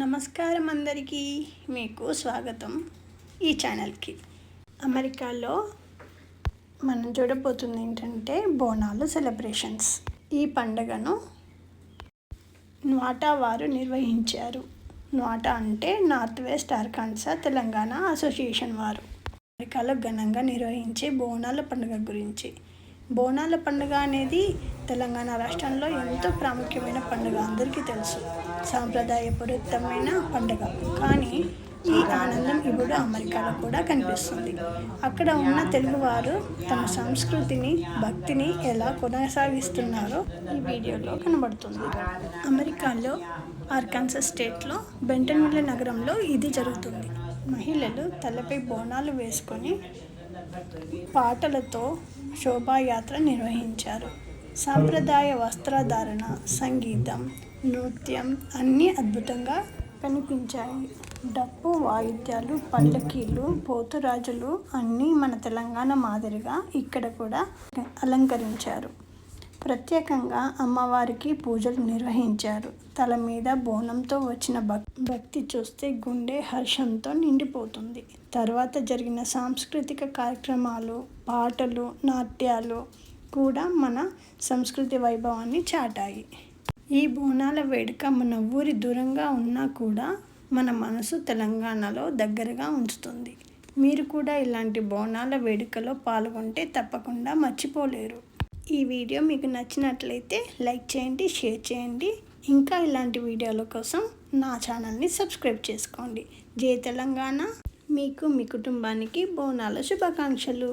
నమస్కారం అందరికీ మీకు స్వాగతం ఈ ఛానల్కి. అమెరికాలో మనం చూడబోతుంది ఏంటంటే బోనాలు సెలబ్రేషన్స్. ఈ పండుగను నోటా వారు నిర్వహించారు. నోటా అంటే north west Arkansas Telangana association వారు. అమెరికాలో ఘనంగా నిర్వహించే బోనాల పండుగ గురించి. బోనాల పండుగ అనేది తెలంగాణ రాష్ట్రంలో ఎంతో ప్రాముఖ్యమైన పండుగ అందరికీ తెలుసు. సాంప్రదాయపూరితమైన పండుగ. కానీ ఈ ఆనందం ఇప్పుడు అమెరికాలో కూడా కనిపిస్తుంది. అక్కడ ఉన్న తెలుగువారు తమ సంస్కృతిని భక్తిని ఎలా కొనసాగిస్తున్నారో ఈ వీడియోలో కనబడుతుంది. అమెరికాలో ఆర్కాన్సస్ స్టేట్లో బెంటన్విల్ల నగరంలో ఇది జరుగుతుంది. మహిళలు తలపై బోనాలు వేసుకొని పాటలతో శోభాయాత్ర నిర్వహించారు. సాంప్రదాయ వస్త్రధారణ సంగీతం నృత్యం అన్నీ అద్భుతంగా కనిపించాయి. డప్పు వాయిద్యాలు పల్లకీలు పోతురాజులు అన్నీ మన తెలంగాణ మాదిరిగా ఇక్కడ కూడా అలంకరించారు. ప్రత్యేకంగా అమ్మవారికి పూజలు నిర్వహించారు. తల మీద బోనంతో వచ్చిన భక్ భక్తి చూస్తే గుండె హర్షంతో నిండిపోతుంది. తర్వాత జరిగిన సాంస్కృతిక కార్యక్రమాలు పాటలు నాట్యాలు కూడా మన సంస్కృతి వైభవాన్ని చాటాయి. ఈ బోనాల వేడుక మన ఊరి దూరంగా ఉన్నా కూడా మన మనసు తెలంగాణలో దగ్గరగా ఉంచుతుంది. మీరు కూడా ఇలాంటి బోనాల వేడుకలో పాల్గొంటే తప్పకుండా మర్చిపోలేరు. ఈ వీడియో మీకు నచ్చినట్లయితే లైక్ చేయండి షేర్ చేయండి. ఇంకా ఇలాంటి వీడియోల కోసం నా ఛానల్ని సబ్స్క్రైబ్ చేసుకోండి. జై తెలంగాణ. మీకు మీ కుటుంబానికి బోనాల శుభాకాంక్షలు.